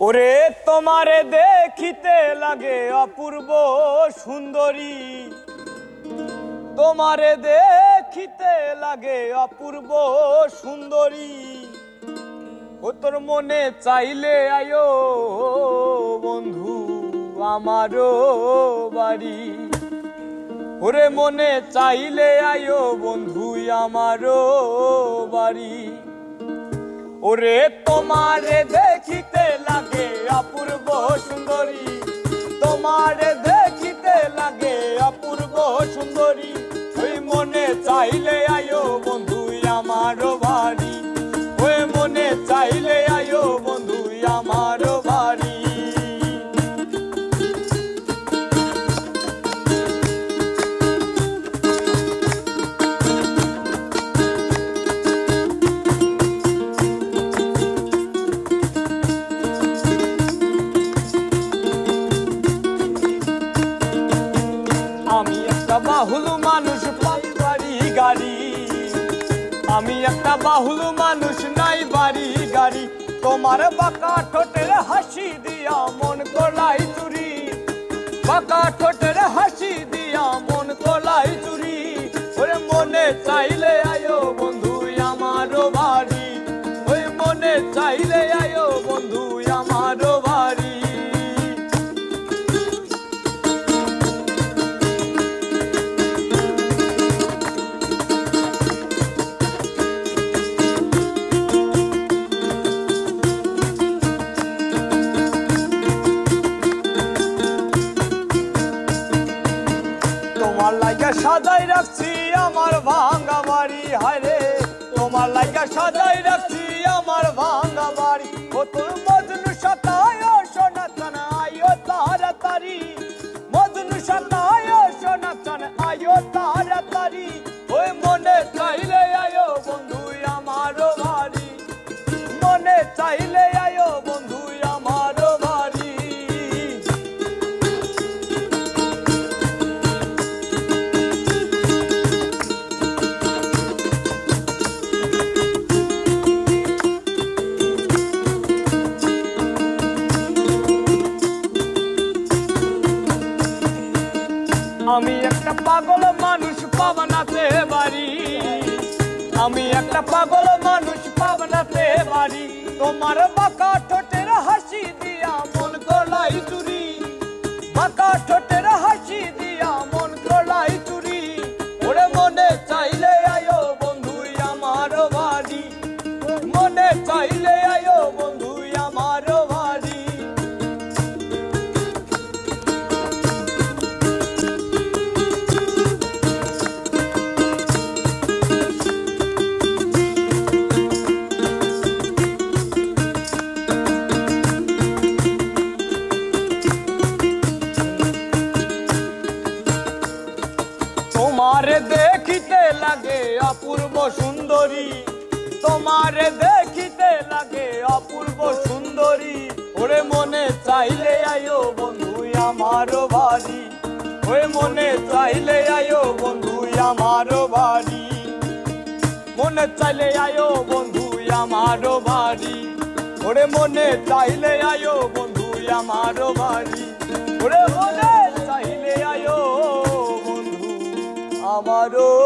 ওরে তোমারে দেখিতে লাগে অপূর্ব সুন্দরী। তোমারে দেখিতে লাগে অপূর্ব সুন্দরী। ও তোর মনে চাইলে আয়ো বন্ধু আমারও বাড়ি। ওরে মনে চাইলে আয়ো বন্ধু আমারও বাড়ি। ওরে তোমারে দেখিতে ওই মনে চাইলে আয়ো বন্ধু আমারও বাহুল মানুষ বাড়ি, গাড়ি। আমি একটা বাহুলু মানুষ, নাই বাড়ি, গাড়ি। তোমার বাঁকা ঠোঁটের হাসি দিয়া মন কোলাই তুরি বাঁকা ঠোঁটের হাসি দিয়া মন কলাই তোমার লাইগা সাজাই রাখছি আমার ভাঙ্গা বাড়ি, হায় রে। তোমার লাইগা সাজাই রাখছি আমার ভাঙ্গা আমি একটা পাগল মানুষ, পাবনাতে বাড়ি। আমি একটা পাগল মানুষ, পাবনাতে বাড়ি। তোমার বাঁকা ঠোঁটের হাসি দিয়া মন গলাই চুরি। বাঁকা ঠোঁটের হাসি দিয়া মন গলাই চুরি। ওরে মনে চাইলে আয়ো বন্ধু আমার বাড়ি। মনে চাইলে আয়ো তোমারে দেখিতে লাগে অপূর্ব সুন্দরী। তোমারে দেখিতে লাগে অপূর্ব সুন্দরী। ওরে মনে চাইলে আয়ো বন্ধু আমারও বাড়ি। ওরে মনে চাইলে আয়ো বন্ধু আমারও বাড়ি। মনে চাইলে আয়ো বন্ধু আমারও বাড়ি। ওরে মনে চাইলে আয়ো বন্ধু আমারও বাড়ি। ওরে মনে চাইলে আয়ো বন্ধু আমারও বাড়ি